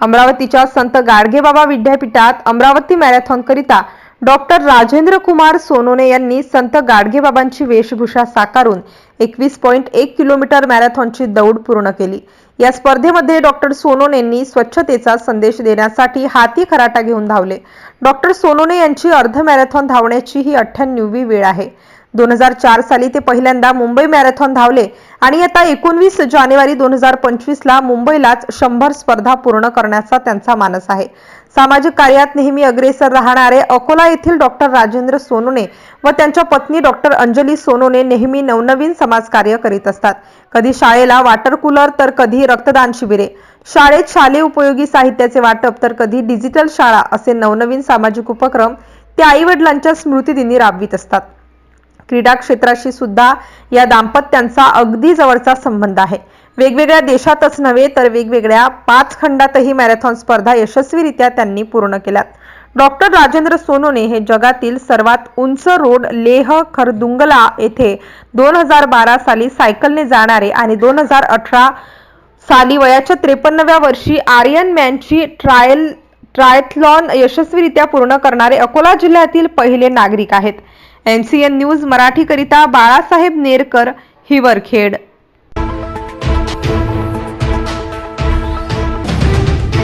अमरावतीच्या संत गाडगेबाबा विद्यापीठात अमरावती मॅरेथॉनकरिता डॉक्टर राजेंद्र कुमार सोनोने यांनी संत गाडगेबाबांची वेशभूषा साकारून एकवीस पॉईंट एक किलोमीटर मॅरेथॉनची दौड पूर्ण केली. या स्पर्धेमध्ये डॉक्टर सोनोनेंनी स्वच्छतेचा संदेश देण्यासाठी हाती खराटा घेऊन धावले. डॉक्टर सोनोने यांची अर्ध मॅरेथॉन धावण्याची ही अठ्ठ्याण्णवी वेळ आहे. दोन हजार चार साली ते पहिल्यांदा मुंबई मॅरेथॉन धावले आणि आता एकोणवीस जानेवारी दोन हजार पंचवीस ला मुंबईलाच शंभर स्पर्धा पूर्ण करण्याचा त्यांचा मानस आहे. सामाजिक कार्यात नेहमी अग्रेसर राहणारे अकोला येथील डॉक्टर राजेंद्र सोनोने व त्यांच्या पत्नी डॉक्टर अंजली सोनोने नेहमी नवनवीन समाजकार्य करीत असतात. कधी शाळेला वॉटर कूलर तर कधी रक्तदान शिबिरे. शाळेत शालेय उपयोगी साहित्याचे वाटप तर कधी डिजिटल शाळा असे नवनवीन सामाजिक उपक्रम ते आई वडिलांच्या स्मृतिदिनी राबवित असतात. क्रीडा क्षेत्राशी सुद्धा या दाम्पत्यांचा अगदी जवळचा संबंध आहे. वेगवेगळ्या देशातच नव्हे तर वेगवेगळ्या पाच खंडातही मॅरेथॉन स्पर्धा यशस्वीरित्या त्यांनी पूर्ण केल्यात. डॉक्टर राजेंद्र सोनोने हे जगातील सर्वात उंच रोड लेह खरदुंगला येथे दोन हजार बारा साली सायकलने जाणारे आणि दोन हजार अठरा साली वयाच्या त्रेपन्नव्या वर्षी आर्यन मॅनची ट्रायल ट्रायथलॉन यशस्वीरित्या पूर्ण करणारे अकोला जिल्ह्यातील पहिले नागरिक आहेत. एन सी एन न्यूज मराठीकरिता बाळासाहेब नेरकर हिवरखेड.